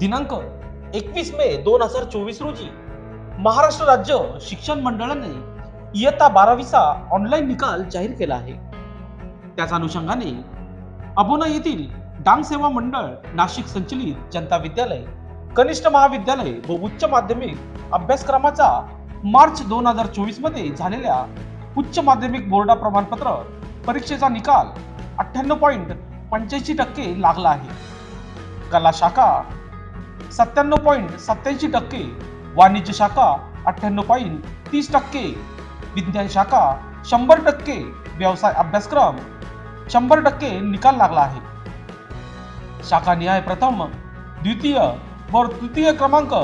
दिनांक एकवीस मे दोन हजार चोवीस रोजी महाराष्ट्र राज्य शिक्षण मंडळाने इयत्ता बारावीचा ऑनलाईन निकाल जाहीर केला आहे. त्याच अनुषंगाने अबोना येथील डांग सेवा मंडळ नाशिक संचलित जनता विद्यालय कनिष्ठ महाविद्यालय व उच्च माध्यमिक अभ्यासक्रमाचा मार्च दोन हजार चोवीसमध्ये झालेल्या उच्च माध्यमिक बोर्डा प्रमाणपत्र परीक्षेचा निकाल अठ्ठ्याण्णव पॉईंट पंच्याऐंशी टक्के लागला आहे. कला शाखा सत्त्याण्णव पॉईंट सत्याऐंशी टक्के वाणिज्य शाखा अठ्ठ्याण्णव पॉईंट तीस टक्के विज्ञान शाखा शंभर टक्के व्यवसाय अभ्यासक्रम शंभर टक्के निकाल लागला आहे. शाखा निहाय प्रथम द्वितीय व तृतीय क्रमांक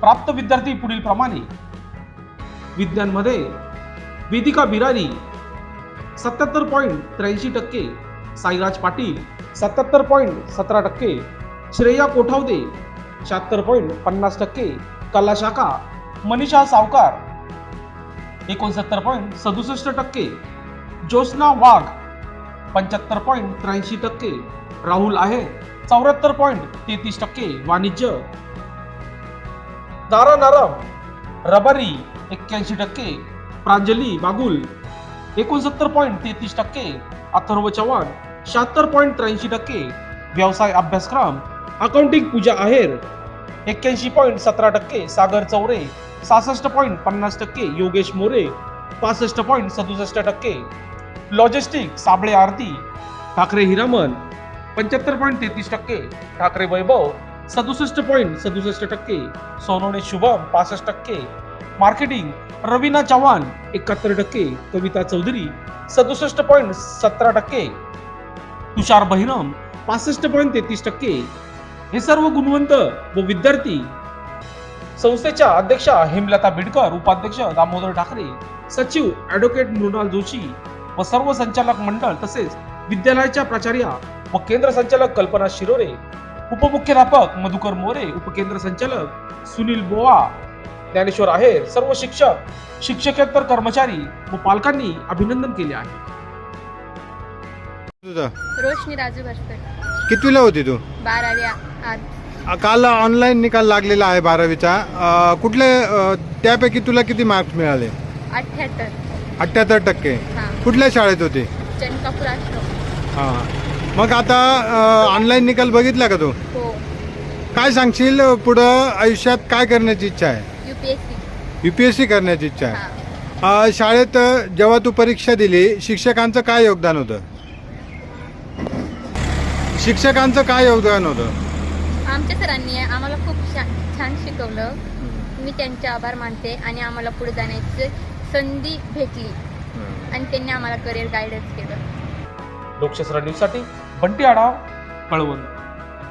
प्राप्त विद्यार्थी पुढील प्रमाणे. विज्ञानमध्ये वेदिका बिरारी सत्याहत्तर पॉईंट त्र्याऐंशी टक्के. साईराज पाटील सत्याहत्तर पॉईंट सतरा टक्के. श्रेया कोठावदे शहात्तर पॉईंट पन्नास टक्के. कला शाखा मनीषा सावकार. एकोणसत्तर पॉईंट सदुसष्ट टक्के. ज्योत्ना वाघ पंच्याहत्तर पॉईंट त्र्याऐंशी टक्के. राहुल आहे चौऱ्याहत्तर पॉईंट तेहतीस टक्के. वाणिज्य. दारा नारम रबारी एक्क्याऐंशी टक्के. प्रांजली बागुल. एकोणसत्तर पॉईंट तेहतीस टक्के. अथर्व चव्हाण शहात्तर पॉईंट त्र्याऐंशी टक्के. व्यवसाय अभ्यासक्रम अकाउंटिंग पूजा आहेर. एक्क्याऐंशी पॉईंट सतरा टक्के सागर चौरे सहासष्ट पॉईंट पन्नास टक्के योगेश मोरे पासष्ट पॉईंट सदुसष्ट टक्के. लॉजिस्टिक साबळे आरती ठाकरे हिरामन पंच्याहत्तर पॉईंट तेहतीस टक्के. ठाकरे वैभव सदुसष्ट पॉईंट सदुसष्ट टक्के. सोनवणे शुभम पासष्ट टक्के. मार्केटिंग रवीना चव्हाण एकाहत्तर टक्के. कविता चौधरी सदुसष्ट पॉईंट सतरा टक्के. तुषार बहिरम पासष्ट पॉईंट तेहतीस टक्के. हे सर्व गुणवंत व विद्यार्थी संस्थेच्या अध्यक्षा हेमलता बिडकर उपाध्यक्ष दामोदर ठाकरे सचिव ऍडव्होकेट मृणाल जोशी व सर्व संचालक मंडळ तसेच विद्यालयाच्या प्राचार्या व केंद्र संचालक कल्पना शिरोरे उपमुख्याध्यापक मधुकर मोरे उपकेंद्र संचालक सुनील बोवा ज्ञानेश्वर आहेर सर्व शिक्षक शिक्षकेतर कर्मचारी व पालकांनी अभिनंदन केले आहे. रोशनी राजू कितवीला होती तू? अ, काल ऑनलाईन निकाल लागलेला आहे बारावीचा. अ, कुठले अ, त्यापैकी तुला किती मार्क्स मिळाले? अठ्ठ्याहत्तर अठ्ठ्याहत्तर टक्के. हां. कुठल्या शाळेत होती? आश्रम. हां. मग आता ऑनलाईन निकाल बघितला का तू? हो. काय सांगशील पुढं आयुष्यात काय करण्याची इच्छा आहे? U P S C U P S C करण्याची इच्छा आहे. हां. अ, शाळेत अ, जेव्हा तू परीक्षा दिली शिक्षकांचं काय योगदान होतं? शिक्षकांचं काय योगदान होतं? आमच्या सरांनी आम्हाला खूप छान छान शिकवलं. मी त्यांचे आभार मानते आणि आम्हाला पुढे जाण्याची संधी भेटली. आणि त्यांनी आम्हाला करिअर गायडन्स केलं. लोकशास्त्र न्यूजसाठी बंटी आढाव कळवण